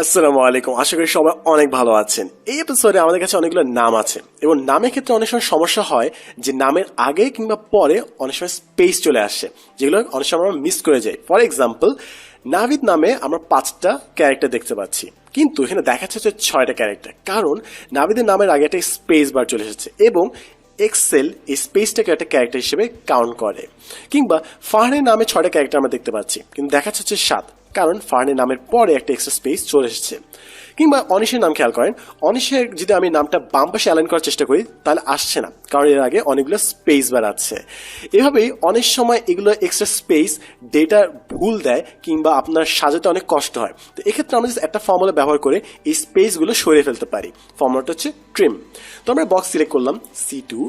আসসালামু আলাইকুম। আশা করি সবাই অনেক ভালো আছেন। এই এপিসোডে আমাদের কাছে অনেকগুলো নাম আছে এবং নামের ক্ষেত্রে অনেক সময় সমস্যা হয় যে নামের আগে কিংবা পরে অনেক সময় স্পেস চলে আসে, যেগুলো অনেক সময় আমরা মিস করে যাই। ফর এক্সাম্পল নাভিদ নামে আমরা পাঁচটা ক্যারেক্টার দেখতে পাচ্ছি, কিন্তু এখানে দেখাচ্ছে হচ্ছে ছয়টা ক্যারেক্টার কারণ নাভিদের নামের আগে একটা স্পেস বার চলে এসেছে এবং এক্সেল এই স্পেসটাকে একটা ক্যারেক্টার হিসেবে কাউন্ট করে। কিংবা ফাহানের নামে ছয়টা ক্যারেক্টার আমরা দেখতে পাচ্ছি, কিন্তু দেখাচ্ছে হচ্ছে সাত। কারণ ফার্নের নামের পরে একটা এক্সট্রা স্পেস চলে এসেছে। কিংবা অনিশের নাম খেয়াল করেন, অনিশের যদি আমি নামটা বাম পাশে অ্যালাইন করার চেষ্টা করি, তাহলে আসছে না, কারণ এর আগে অনেকগুলো স্পেস বার আছে। এভাবেই অনেক সময় এগুলো এক্সট্রা স্পেস ডেটা ভুল দেয়, কিংবা আপনার সাজাতে অনেক কষ্ট হয়। তো এক্ষেত্রে আমরা একটা ফর্মুলা ব্যবহার করে এই স্পেসগুলো সরিয়ে ফেলতে পারি। ফর্মুলাটা হচ্ছে ট্রিম তো আমরা বক্স সিলেক্ট করলাম C two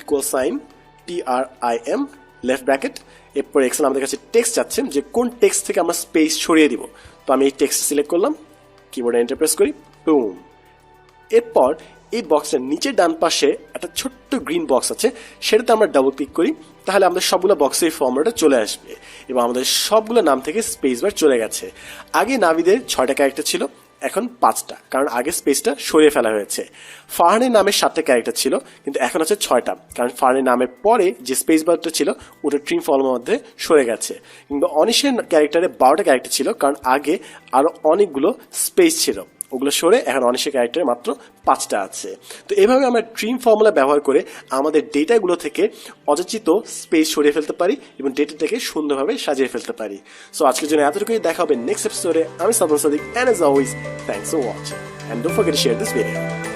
equal sign T R I M left bracket এরপর এক্সেল আমাদের কাছে টেক্সট চাচ্ছে যে কোন টেক্সট থেকে আমরা স্পেস সরিয়ে দিব। তো আমি এই টেক্সট সিলেক্ট করলাম কিবোর্ডে এন্টার প্রেস করি বুম এরপর এই বক্সের নিচের ডান পাশে একটা ছোট্ট গ্রিন বক্স আছে, সেটাতে আমরা ডাবল ক্লিক করি, তাহলে আমাদের সবগুলো বক্সের ফর্মুলাটা চলে আসবে এবং আমাদের সবগুলো নাম থেকে স্পেস বার চলে গেছে। আগে নাবিদের ছয়টা ক্যারেক্টার ছিল এখন পাঁচটা, কারণ আগে স্পেসটা সরিয়ে ফেলা হয়েছে। ফাহানের নামে সাতটা ক্যারেক্টার ছিল, কিন্তু এখন আছে ছয়টা, কারণ ফাহানের নামের পরে যে স্পেস বারটা ছিল, ওটা ট্রিম ফর্মের মধ্যে সরে গেছে। কিন্তু অনিশের ক্যারেক্টারে বারোটা ক্যারেক্টার ছিল, কারণ আগে আরও অনেকগুলো স্পেস ছিল। ওগুলো সরে এখন অনিশে ক্যারেক্টারে মাত্র পাঁচটা আছে। তো এভাবে আমরা ড্রিম ফর্মুলা ব্যবহার করে আমাদের ডেটাগুলো থেকে অযাচিত স্পেস সরিয়ে ফেলতে পারি এবং ডেটাটাকে সুন্দরভাবে সাজিয়ে ফেলতে পারি। সো আজকের জন্য এতটুকুই। দেখা হবে নেক্সট এপিসোডে আমি Sadan Sadik and as always thanks for watching and don't forget share this video